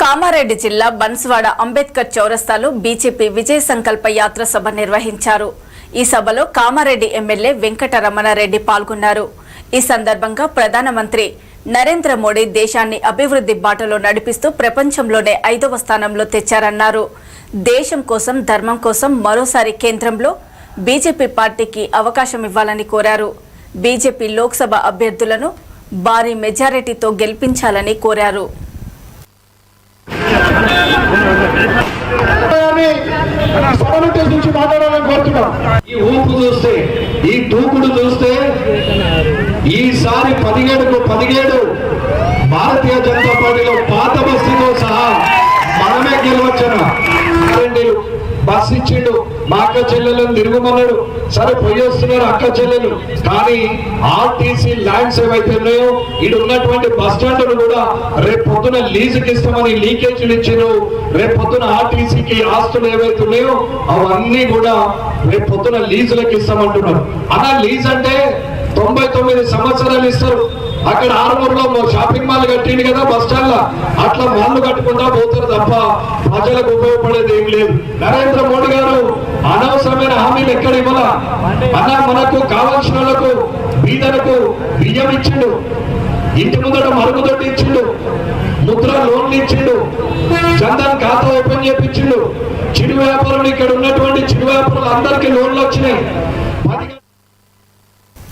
కామారెడ్డి జిల్లా బన్స్వాడ అంబేద్కర్ చౌరస్తాలో బీజేపీ విజయ సంకల్ప యాత్ర సభ నిర్వహించారు. ఈ సభలో కామారెడ్డి ఎమ్మెల్యే వెంకటరమణారెడ్డి పాల్గొన్నారు. ఈ సందర్భంగా ప్రధానమంత్రి నరేంద్ర మోడీ దేశాన్ని అభివృద్ధి బాటలో నడిపిస్తూ ప్రపంచంలోనే ఐదవ స్థానంలో తెచ్చారన్నారు. దేశం కోసం ధర్మం కోసం మరోసారి కేంద్రంలో బీజేపీ పార్టీకి అవకాశం ఇవ్వాలని కోరారు. బీజేపీ లోక్సభ అభ్యర్థులను భారీ మెజారిటీతో గెలిపించాలని కోరారు. అని మాట్లాడాలని కోరుతున్నాం. ఈ ఊపు చూస్తే ఈ దూకుడు చూస్తే ఈసారి పదిహేడుకు పదిహేడు భారతీయ జనతా పార్టీలో పాత బస్తీతో సహా మనమే గెలవచ్చన బస్ ఇచ్చిండు. మా అక్క చెల్లెలను తిరుగుమన్నాడు. సరే పోయేస్తున్నారు అక్క చెల్లెలు. కానీ ఆర్టీసీ ల్యాండ్స్ ఏవైతే ఉన్నాయో ఇటు ఉన్నటువంటి బస్ స్టాండ్లు కూడా రేపు పొద్దున లీజుకి ఇస్తామని లీకేజీలు ఇచ్చారు రేపు పొద్దున ఆర్టీసీకి ఆస్తులు ఏవైతే ఉన్నాయో అవన్నీ కూడా రేపు పొద్దున లీజులకు ఇస్తామంటున్నారు. అలా లీజ్ అంటే తొంభై తొమ్మిది సంవత్సరాలు ఇస్తారు. అక్కడ ఆరుమూరులో షాపింగ్ మాల్ కట్టింది కదా బస్ స్టాండ్ లా కట్టుకుంటా పోతారు తప్ప ప్రజలకు ఉపయోగపడేది ఏం లేదు. నరేంద్ర మోడీ గారు అనవసరమైన హామీలు ఎక్కడ ఇవ్వాల? అన్న మనకు కావాల్సిన వాళ్ళకు బీదలకు బియ్యం ఇచ్చిండు. ఇంటి ముందట మరుగుదొడ్డి ఇచ్చిండు. ముద్ర లోన్లు ఇచ్చిండు. చందన్ ఖాతా ఓపెన్ చేపించిండు. చిరు వ్యాపారులు ఇక్కడ ఉన్నటువంటి చిరు వ్యాపారులు అందరికీ లోన్లు వచ్చినాయి.